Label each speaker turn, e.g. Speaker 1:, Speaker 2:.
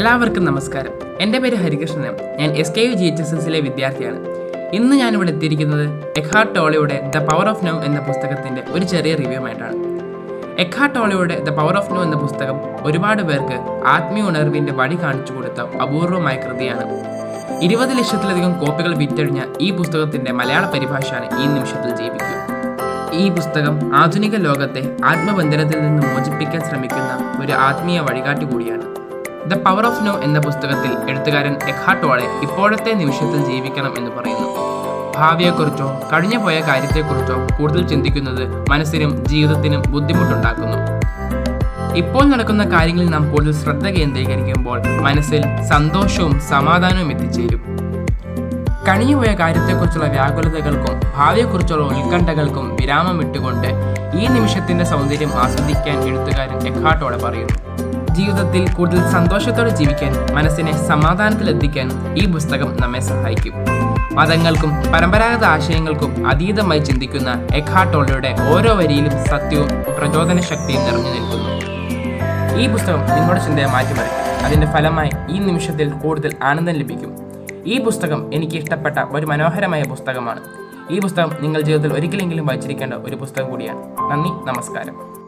Speaker 1: എല്ലാവർക്കും നമസ്കാരം. എന്റെ പേര് ഹരികൃഷ്ണൻ. ഞാൻ S K U G H S എസിലെ വിദ്യാർത്ഥിയാണ്. ഇന്ന് ഞാനിവിടെ എത്തിയിരിക്കുന്നത് എഖാർട്ട് ടോളിയുടെ ദ പവർ ഓഫ് നോ എന്ന പുസ്തകത്തിന്റെ ഒരു ചെറിയ റിവ്യൂ ആയിട്ടാണ് എഖാർട്ട് ടോളിയുടെ ദ പവർ ഓഫ് നോ എന്ന പുസ്തകം ഒരുപാട് പേർക്ക് ആത്മീയ ഉണർവിന്റെ വഴി കാണിച്ചു കൊടുത്ത അപൂർവമായ കൃതിയാണ്. ഇരുപത് ലക്ഷത്തിലധികം കോപ്പികൾ വിറ്റഴിഞ്ഞ ഈ പുസ്തകത്തിന്റെ മലയാള പരിഭാഷയാണ് ഈ നിമിഷത്തിൽ ജീവിക്കുക. ഈ പുസ്തകം ആധുനിക ലോകത്തെ ആത്മബന്ധനത്തിൽ നിന്ന് മോചിപ്പിക്കാൻ ശ്രമിക്കുന്ന ഒരു ആത്മീയ വഴികാട്ടി കൂടിയാണ്. ദ പവർ ഓഫ് നോ എന്ന പുസ്തകത്തിൽ എഴുത്തുകാരൻ എഖാട്ടോളെ ഇപ്പോഴത്തെ നിമിഷത്തിൽ ജീവിക്കണം എന്ന് പറയുന്നു. ഭാവിയെക്കുറിച്ചോ കഴിഞ്ഞു പോയ കാര്യത്തെക്കുറിച്ചോ കൂടുതൽ ചിന്തിക്കുന്നത് മനസ്സിനും ജീവിതത്തിനും ബുദ്ധിമുട്ടുണ്ടാക്കുന്നു. ഇപ്പോൾ നടക്കുന്ന കാര്യങ്ങളിൽ നാം കൂടുതൽ ശ്രദ്ധ കേന്ദ്രീകരിക്കുമ്പോൾ മനസ്സിൽ സന്തോഷവും സമാധാനവും എത്തിച്ചേരും. കഴിഞ്ഞുപോയ കാര്യത്തെക്കുറിച്ചുള്ള വ്യാകുലതകൾക്കും ഭാവിയെക്കുറിച്ചുള്ള ഉത്കണ്ഠകൾക്കും വിരാമം ഇട്ടുകൊണ്ട് ഈ നിമിഷത്തിന്റെ സൗന്ദര്യം ആസ്വദിക്കാൻ എഴുത്തുകാരൻ എക്കാട്ടോടെ പറയുന്നു. ജീവിതത്തിൽ കൂടുതൽ സന്തോഷത്തോടെ ജീവിക്കാൻ മനസ്സിനെ സമാധാനത്തിലെത്തിക്കാൻ ഈ പുസ്തകം നമ്മെ സഹായിക്കും. മതങ്ങൾക്കും പരമ്പരാഗത ആശയങ്ങൾക്കും അതീതമായി ചിന്തിക്കുന്ന എഖാട്ടോളയുടെ ഓരോ വരിയിലും സത്യവും പ്രചോദന ശക്തിയും നിറഞ്ഞു നിൽക്കുന്നു. ഈ പുസ്തകം നിങ്ങളുടെ ചിന്തയെ മാറ്റിമറിക്കും. അതിന്റെ ഫലമായി ഈ നിമിഷത്തിൽ കൂടുതൽ ആനന്ദം ലഭിക്കും. ഈ പുസ്തകം എനിക്ക് ഇഷ്ടപ്പെട്ട ഒരു മനോഹരമായ പുസ്തകമാണ്. ഈ പുസ്തകം നിങ്ങൾ ജീവിതത്തിൽ ഒരിക്കലെങ്കിലും വായിച്ചിരിക്കേണ്ട ഒരു പുസ്തകം കൂടിയാണ്. നന്ദി നമസ്കാരം.